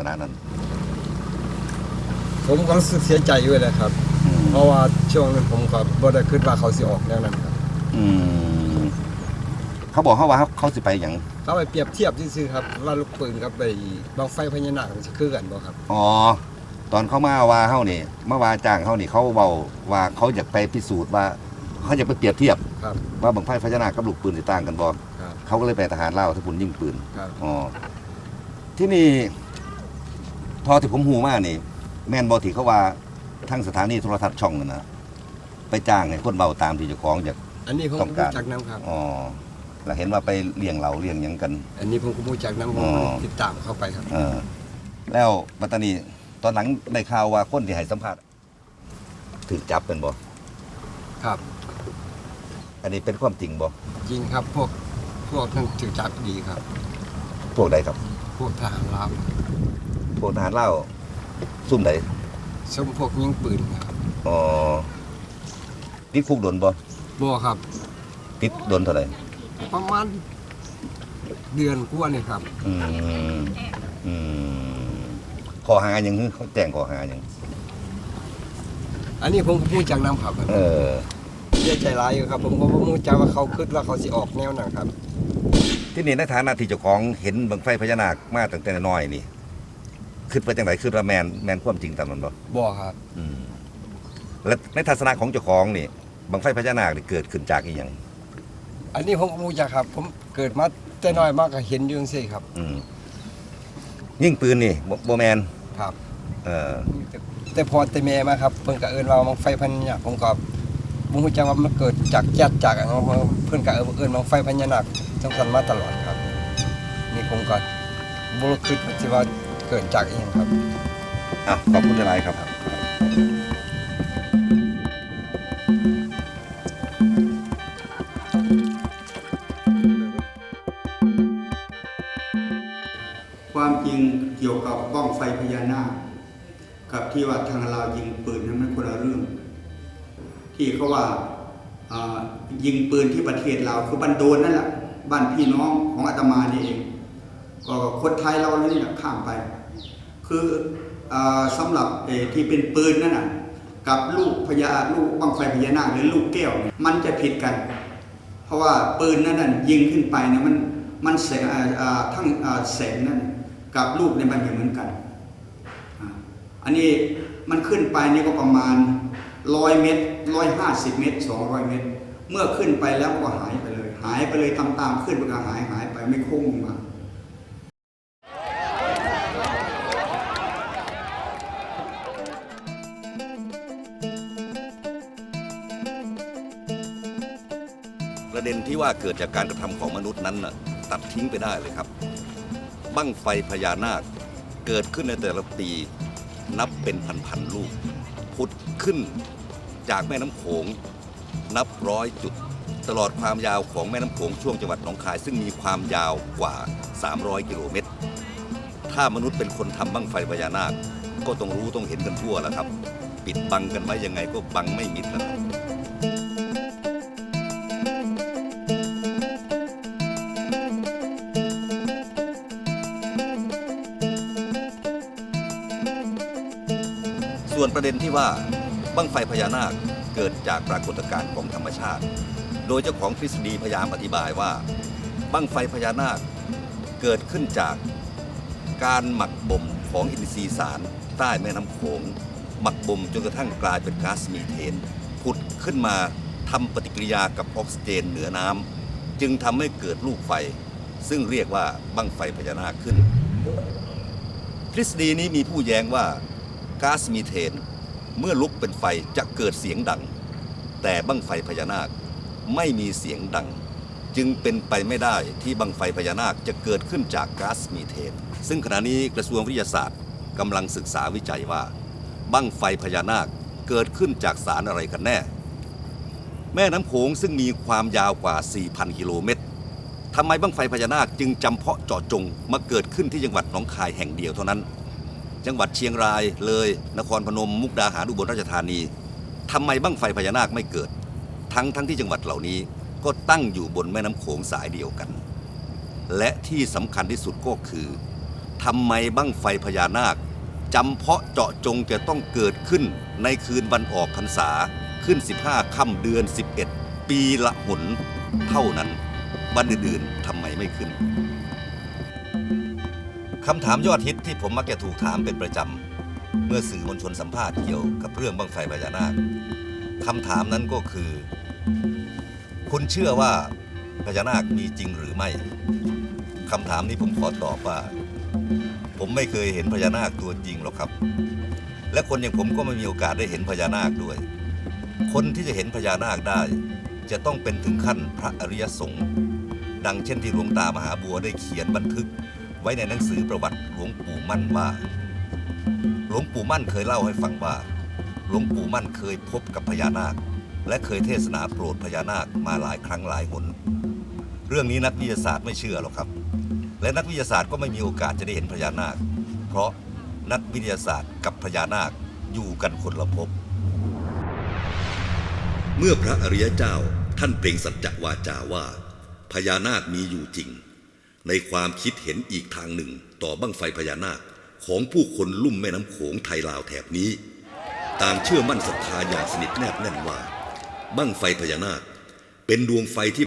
ขนาดนั้นผมก็รู้สึกเสียใจอยู่เลยครับอืมเพราะว่าช่วงนั้นผมก็บ่ได้คิดว่าเขาสิออกแนวนั้นครับอืมเขาบอกเขาว่าเขาสิไปอย่างเขาไปเปรียบเทียบซื่อๆครับว่าลูกปืนกับไปบังไฟพญานาคมันสิคือกันบ่ครับ อ๋อ ตอนเขามาว่าเขานี่มาว่าจ้างเขานี่เขาเบาว่าเขาอยากไปพิสูจน์ว่า เขาอยากไปเปรียบเทียบครับ ว่าบังไฟพญานาคกับลูกปืนสิต่างกันบ่ครับ เขาก็เลยไปทหารเล่าวที่ปุ่นยิงปืนครับ อ๋อที่นี่ ทอที่ผมหูมานี่ แม่นบอที่เขาว่าทั้งสถานีโทรทัศน์ช่องนั่นนะไปจ้างให้คนเบาตามที่เจ้าของอยาก อันนี้ผมต้องการ รู้จักนํครับ อ๋อแล้วเห็นว่าไปเลี้ยงเหล่าเลี้ยงหยังกัน อันนี้ผมก็รู้จักนํผมอ๋อ ติดตามเข้าไปครับ เออแล้วปัตตานีตอนหลังได้ข่าวว่าคนที่ให้สัมภาษณ์ถูกจับเป็นบ่ครับ อันนี้เป็นความจริงบ่จริงครับพวกพวกนั้นถือจับดีครับ พวกใดครับ พวกทหารลาว พวกทหารเล่าวซุ่มใดสมพวกยิงปืนครับอ๋อติดคุกโดนบ่บ่ครับ ติดโดนเท่าไหร่ประมาณเดือนกว่านี่ครับอืมอืมขอหาอย่างคือเขาแจ้งขอหาอย่างอันนี้ผมก็รู้จักนํครับเออเสียใจหลายอยู่ครับ ผมก็บ่รู้จักว่าเขาคิดว่าเขาสิออกแนวนั้นครับ ที่นี่ในฐานะที่เจ้าของเห็นบังไฟพญานาคมาตั้งแต่น้อยนี่ คิดว่าจังไดคิดว่าแมนแมนความจริงตามนั้นบ่บ่ครับอืมและในทัศนะของเจ้าของนี่บังไฟพญานาคนี่เกิดขึ้นจากอีหยังอันนี้ผมก็รู้จักครับ ผมเกิดมาแต่น้อยมากก็เห็นอยู่จังซี่ครับ อืมยิงปืนนี่บ่บ่แมนครับ เออแต่แต่พอแต่แม่มาครับเพิ่นก็เอิ้นว่ามังไฟพญานาคผมก็บ่รู้จักว่ามันเกิดจากแจ๊ดจากอะไรเพิ่นก็เอิ้นมังไฟพญานาคจังซั่นมาตลอดครับ นี่ผมก็บ่รู้คิดว่าสิว่า เกิดจากอีหยังครับอะขอบคุณหลายๆครับความจริงเกี่ยวกับบ้องไฟพญานาคกับที่ว่าทางลาวยิงปืนนั้นมันคนละเรื่อง ที่เขาว่ายิงปืนที่ประเทศลาคือบ้านโดนนั่นแหละบ้านพี่น้องของอาตมานี่เองก็คนไทยเราเนี่แหละข้ามไป คืออาสำหรับที่เป็นปืนนั่นน่ะกับลูกพญาลูกบ้างไฟพญานาคหรือลูกแก้วมันจะผิดกัน เพราะว่าปืนนั่นน่ะยิงขึ้นไปเนี่ยมันมันแสงทั้งแสงนั่นกับลูกเนี่ยมันไม่เหมือนกัน อันนี้มันขึ้นไปนี่ก็ประมาณร้อยเมตรร้อยห้าสิบเมตรสองร้อยเมตร เมื่อขึ้นไปแล้วก็หายไปเลย หายไปเลยตามๆขึ้นมันก็หายหายไปไม่โค้งมา ประเด็นที่ว่าเกิดจากการกระทำของมนุษย์นั้นนะตัดทิ้งไปได้เลยครับ บั้งไฟพญานาคเกิดขึ้นในแต่ละปีนับเป็นพันๆลูกพุดขึ้นจากแม่น้ำโขงนับร้อยจุด ตลอดความยาวของแม่น้ำโขงช่วงจังหวัดหนองคาย ซึ่งมีความยาวกว่า 300 กิโลเมตร ถ้ามนุษย์เป็นคนทำบั้งไฟพญานาค ก็ต้องรู้ต้องเห็นกันทั่วแล้วครับ ปิดบังกันไว้ยังไงก็บังไม่มิดแล้วครับ วนประเด็นที่ว่าบั้งไฟพญานาคเกิดจากปรากฏการณ์ของธรรมชาติ โดยเจ้าของทฤษฎีพยายามอธิบายว่าบั้งไฟพญานาคเกิดขึ้นจากการหมักบ่มของอินทรีย์สารใต้แม่น้ำโขงหมักบ่มจนกระทั่งกลายเป็นก๊าซมีเทนผุดขึ้นมาทำปฏิกิริยากับออกซิเจนเหนือน้ำจึงทำให้เกิดลูกไฟ ซึ่งเรียกว่าบั้งไฟพญานาคขึ้น ทฤษฎีนี้มีผู้แย้งว่า ก๊าซมีเทน เมื่อลุกเป็นไฟจะเกิดเสียงดัง แต่บั้งไฟพญานาคไม่มีเสียงดัง จึงเป็นไปไม่ได้ที่บั้งไฟพญานาคจะเกิดขึ้นจากก๊าซมีเทน ซึ่งขณะนี้กระทรวงวิทยาศาสตร์กำลังศึกษาวิจัยว่า บั้งไฟพญานาคเกิดขึ้นจากสารอะไรกันแน่ แม่น้ำโขงซึ่งมีความยาวกว่า 4,000 กิโลเมตรทำไมบั้งไฟพญานาคจึงจำเพาะเจาะจงมาเกิดขึ้นที่จังหวัดหนองคายแห่งเดียวเท่านั้น จังหวัดเชียงราย เลย นครพนม มุกดาหารอุบลราชธานีทำไมบั้งไฟพญานาคไม่เกิด ทั้งทั้งที่จังหวัดเหล่านี้ก็ตั้งอยู่บนแม่น้ำโขงสายเดียวกัน และที่สำคัญที่สุดก็คือทำไมบั้งไฟพญานาคจำเพาะเจาะจงจะต้องเกิดขึ้นในคืนวันออกพรรษาขึ้น 15ค่ำเดือน 11 ปีละหนเท่านั้น วันอื่นๆทำไมไม่ขึ้น คำถามยอดฮิตที่ผมมักจะถูกถามเป็นประจำ เมื่อสื่อมวลชนสัมภาษณ์เกี่ยวกับเรื่องบั้งไฟพญานาคคำถามนั้นก็คือ คุณเชื่อว่าพญานาคมีจริงหรือไม่คำถามนี้ผมขอตอบว่า ผมไม่เคยเห็นพญานาคตัวจริงหรอกครับ และคนอย่างผมก็ไม่มีโอกาสได้เห็นพญานาคด้วย คนที่จะเห็นพญานาคได้ จะต้องเป็นถึงขั้นพระอริยสงฆ์ดังเช่นที่หลวงตามหาบัวได้เขียนบันทึก ไว้ในหนังสือประวัติหลวงปู่มั่นว่า หลวงปู่มั่นเคยเล่าให้ฟังว่า หลวงปู่มั่นเคยพบกับพญานาค และเคยเทศนาโปรดพญานาคมาหลายครั้งหลายหน เรื่องนี้นักวิทยาศาสตร์ไม่เชื่อหรอกครับ และนักวิทยาศาสตร์ก็ไม่มีโอกาสจะได้เห็นพญานาค เพราะนักวิทยาศาสตร์กับพญานาคอยู่กันคนละภพเมื่อพระอริยเจ้าท่านเปล่งสัจจวาจาว่าพญานาคมีอยู่จริง ในความคิดเห็นอีกทางหนึ่งต่อบั้งไฟพญานาคของผู้คนลุ่มแม่น้ำโขงไทยลาวแถบนี้ ต่างเชื่อมั่นศรัทธาอย่างสนิทแนบแน่นว่า บั้งไฟพญานาค เป็นดวงไฟที่